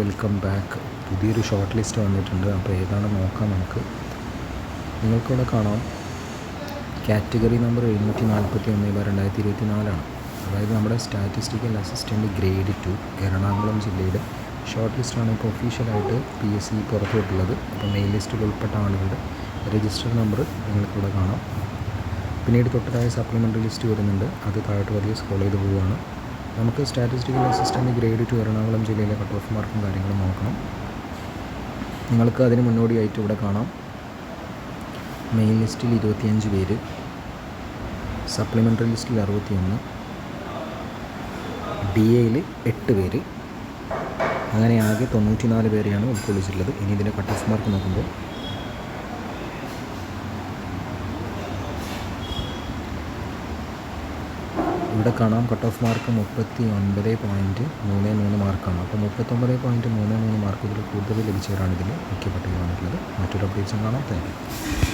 Welcome back പുതിയൊരു short list വന്നിട്ടുണ്ട്. അപ്പോൾ ഏതാണ് നോക്കാം നമുക്ക്. നിങ്ങൾക്കിവിടെ കാണാം. കാറ്റഗറി നമ്പർ എഴുന്നൂറ്റി നാൽപ്പത്തി ഒന്ന് രണ്ടായിരത്തി ഇരുപത്തി നാലാണ് അതായത് നമ്മുടെ statistical assistant grade two Ernakulam ജില്ലയുടെ ഷോർട്ട് ലിസ്റ്റാണ് ഇപ്പോൾ ഒഫീഷ്യലായിട്ട് പി എസ് സി പുറത്തുവിട്ടുള്ളത്. അപ്പോൾ മെയിൽ ലിസ്റ്റിൽ ഉൾപ്പെട്ട ആളുകളുടെ രജിസ്റ്റർ നമ്പർ നിങ്ങൾക്കിവിടെ കാണാം. പിന്നീട് തൊട്ടതായ സപ്ലിമെന്ററി ലിസ്റ്റ് വരുന്നുണ്ട്. അത് താഴോട്ട് പതിയെ സ്ക്രോൾ ചെയ്ത് പോവുകയാണ്. നമുക്ക് statistical assistant grade two Ernakulam ജില്ലയിലെ കട്ട് ഓഫ് മാർക്കും കാര്യങ്ങളും നോക്കണം. നിങ്ങൾക്ക് അതിന് മുന്നോടിയായിട്ട് ഇവിടെ കാണാം. മെയിൻ ലിസ്റ്റിൽ ഇരുപത്തിയഞ്ച് പേര്. സപ്ലിമെന്ററി ലിസ്റ്റിൽ അറുപത്തിയൊന്ന്. ഡി എയിൽ എട്ട് പേര്. അങ്ങനെ ആകെ തൊണ്ണൂറ്റിനാല് പേരെയാണ് ഉൾക്കൊള്ളിച്ചിട്ടുള്ളത്. ഇനി ഇതിന്റെ കട്ട് ഓഫ് മാർക്ക് നോക്കുമ്പോൾ ഇവിടെ കാണാം. കട്ട് ഓഫ് മാർക്ക് മുപ്പത്തി ഒൻപത് പോയിന്റ് മൂന്ന് മൂന്ന് മാർക്കാണ് അപ്പോൾ മുപ്പത്തൊമ്പത് പോയിന്റ് മൂന്ന് മൂന്ന് മാർക്ക് ഇതിൽ കൂടുതൽ ലഭിച്ചവരാണ് ഇതിൽ മുഖ്യ പട്ടിക വന്നിട്ടുള്ളത് മറ്റൊരു അപ്ഡേറ്റ്സും കാണാം. താങ്ക്